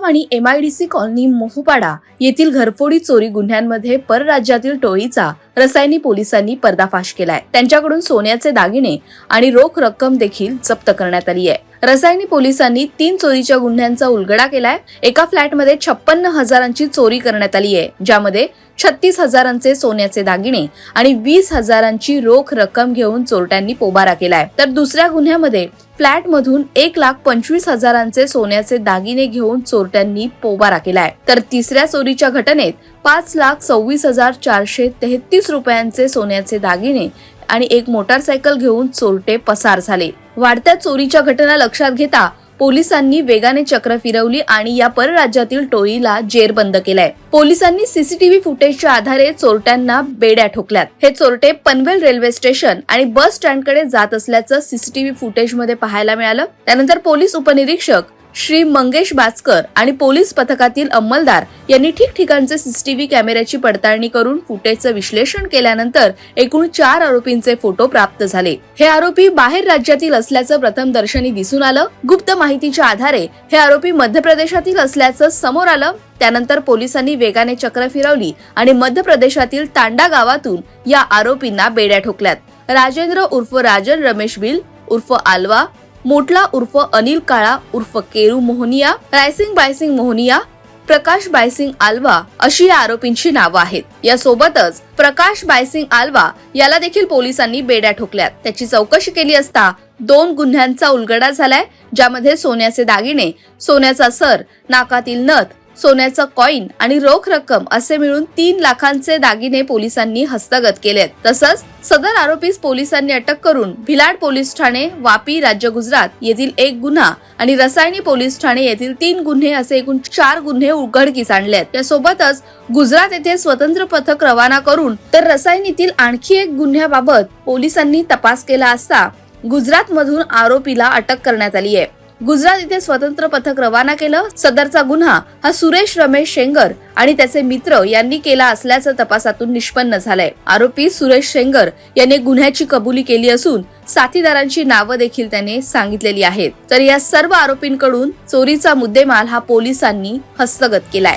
धिसगाव आणि MIDC colony Mohpada येथील घरफोडी चोरी गुन्ह्यांमध्ये परराज्यातील टोळीचा रसायनी पोलिसांनी पर्दाफाश केलाय. त्यांच्याकडून सोन्याचे दागिने आणि रोख रक्कम देखील जप्त करण्यात आली आहे. रसायनी पोलिसांनी तीन चोरीच्या गुन्ह्यांचा उलगडा केलाय. एका फ्लॅटमध्ये छप्पन्न हजारांची चोरी करण्यात आली आहे ज्यामध्ये छत्तीस हजारांचे सोन्याचे दागिने आणि वीस हजारांची रोख रक्कम घेऊन चोरट्यांनी पोबारा केलाय. तर दुसऱ्या गुन्ह्यामध्ये फ्लॅट मधून एक लाख पंचवीस हजारांचे सोन्याचे दागिने घेऊन चोरट्यांनी पोबारा केलाय. तर तिसऱ्या चोरीच्या घटनेत पाच लाख सव्वीस हजार चारशे तेहतीस रुपयांचे सोन्याचे दागिने आणि एक मोटारसायकल घेऊन चोरटे पसार झाले. वाढत्या चोरीच्या घटना लक्षात घेता पोलिसांनी वेगाने चक्र फिरवली आणि या परराज्यातील टोळीला जेरबंद केलाय. पोलिसांनी सीसीटीव्ही फुटेजच्या आधारे चोरट्यांना बेड्या ठोकल्यात. हे चोरटे पनवेल रेल्वे स्टेशन आणि बस स्टँडकडे जात असल्याचं सीसीटीव्ही फुटेजमध्ये पाहायला मिळालं. त्यानंतर पोलीस उपनिरीक्षक श्री मंगेश बाचकर आणि पोलीस पथकातील अंमलदार यांनी ठिकठिकाणचे सीसीटीव्ही कॅमेऱ्याची पडताळणी करून फुटेजचं विश्लेषण केल्यानंतर एकूण चार आरोपींचे फोटो प्राप्त झाले. हे आरोपी बाहेर राज्यातील असल्याचं प्रथम दर्शनी दिसून आलं. गुप्त माहितीच्या आधारे हे आरोपी मध्य प्रदेशातील असल्याचं समोर आलं. त्यानंतर पोलिसांनी वेगाने चक्र फिरवली आणि मध्य प्रदेशातील तांडा गावातून या आरोपींना बेड्या ठोकल्यात. राजेंद्र उर्फ राजन रमेश बिल उर्फ आलवा मोटला उर्फ अनिल काळा उर्फ केरू मोहनिया रायसिंग बायसिंग मोहनिया प्रकाश बायसिंग आल्वा अशी या आरोपींची नावं आहेत. या सोबतच प्रकाश बायसिंग आल्वा याला देखील पोलिसांनी बेड्या ठोकल्यात. त्याची चौकशी केली असता दोन गुन्ह्यांचा उलगडा झालाय ज्यामध्ये सोन्याचे दागिने सोन्याचा सर नाकातील नथ सोन्याचं कॉईन आणि रोख रक्कम असे मिळून तीन लाखांचे दागिने पोलिसांनी हस्तगत केलेत. तसंच सदर आरोपीस पोलिसांनी अटक करून भिलाड पोलीस ठाणे वापी राज्य गुजरात येथील एक गुन्हा आणि रसायनी पोलीस ठाणे येथील तीन गुन्हे असे एकूण चार गुन्हे उघडकीस आणले आहेत त्यासोबतच गुजरात येथे स्वतंत्र पथक रवाना करून तर रसायनीतील आणखी एक गुन्ह्याबाबत पोलिसांनी तपास केला असता गुजरात मधून आरोपीला अटक करण्यात आली आहे. गुजरात इथे स्वतंत्र पथक रवाना केलं. सदरचा गुन्हा हा सुरेश रमेश शेंगर आणि त्याचे मित्र यांनी केला असल्याचं तपासातून निष्पन्न झालंय. आरोपी सुरेश शेंगर याने गुन्ह्याची कबुली केली असून साथीदारांची नावं देखील त्याने सांगितलेली आहेत. तर या सर्व आरोपींकडून चोरीचा मुद्देमाल हा पोलिसांनी हस्तगत केलाय.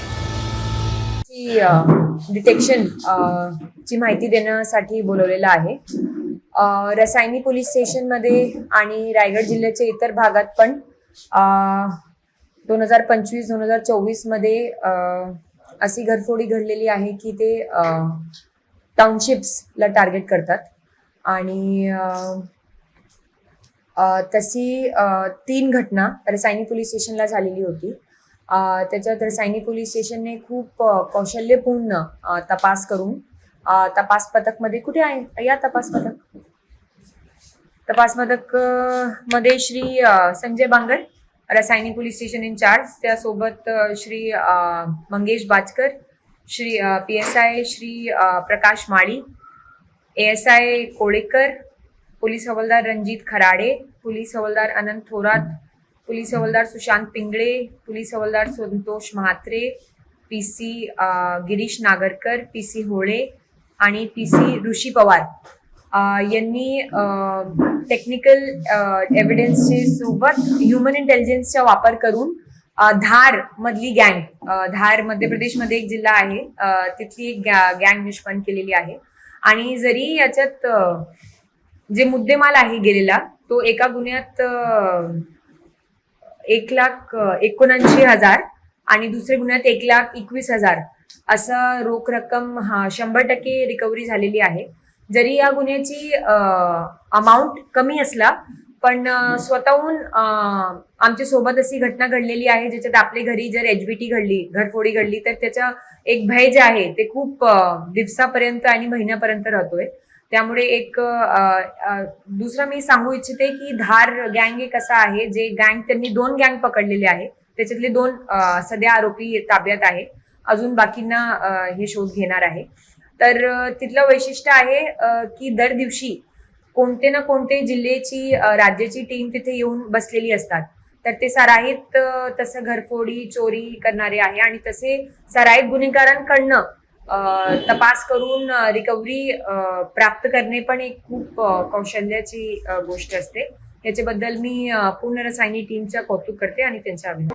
डिटेक्शन ची माहिती देण्यासाठी बोलवलेलं आहे. रसायनी पोलीस स्टेशनमध्ये आणि रायगड जिल्ह्याच्या इतर भागात पण दोन हजार पंचवीस दोन हजार चोवीसमध्ये अशी घरफोडी घडलेली आहे की ते टाउनशिप्सला टार्गेट करतात. आणि तशी तीन घटना रसायनी पोलीस स्टेशनला झालेली होती. त्याच्यात रसायनी पोलीस स्टेशनने खूप कौशल्यपूर्ण तपास करून तपास पथकमध्ये कुठे आहे? या तपास पथक? तपास पथकमध्ये Shri Sanjay Bangar Rasayani police station incharge त्यासोबत Shri Mangesh Bachkar Shri P S I Shri Prakash Mali A S I Kolekar police हवालदार रणजित खराडे पोलीस हवालदार अनंत थोरात पोलीस हवालदार सुशांत पिंगळे पोलीस हवालदार Santosh Mhatre P C Girish Nagarkar P C Hole आणि P C ऋषी पवार. यांनी technical एव्हिडन्सचे सोबत human इंटेलिजन्सचा वापर करून धार मधली गँग धार मध्य प्रदेशमध्ये एक जिल्हा आहे तिथली एक गँग निष्पन्न केलेली आहे. आणि जरी याच्यात जे मुद्देमाल आहे गेलेला तो एका गुन्ह्यात एक लाख एकोणऐंशी हजार आणि दुसऱ्या गुन्ह्यात एक लाख एकवीस हजार असं रोख रक्कम हा शंभर टक्के रिकव्हरी झालेली आहे. जरी या गुन्ह्याची अमाऊंट कमी असला पण स्वतःहून आमच्यासोबत अशी घटना घडलेली आहे ज्याच्यात आपले घरी जर एचबीटी घडली घरफोडी घडली तर त्याचं एक भय जे आहे ते खूप दिवसापर्यंत आणि महिन्यापर्यंत राहतोय. त्यामुळे एक दुसरं मी सांगू इच्छिते की धार गँग एक असा आहे जे गँग त्यांनी दोन गँग पकडलेले आहे त्याच्यातले दोन सध्या आरोपी ताब्यात आहे. अजून बाकींना हे शोध घेणार आहे. तर तिथलं वैशिष्ट्य आहे की दर दिवशी कोणते ना कोणते जिल्ह्याची राज्याची टीम तिथे येऊन बसलेली असतात. तर ते सराईत तसं घरफोडी चोरी करणारे आहे आणि तसे सराईत गुन्हेगारांकडनं तपास करून रिकव्हरी प्राप्त करणे पण एक खूप कौशल्याची गोष्ट असते. याच्याबद्दल मी पूर्ण रसायनी टीमचं कौतुक करते आणि त्यांच्या अभिनंदन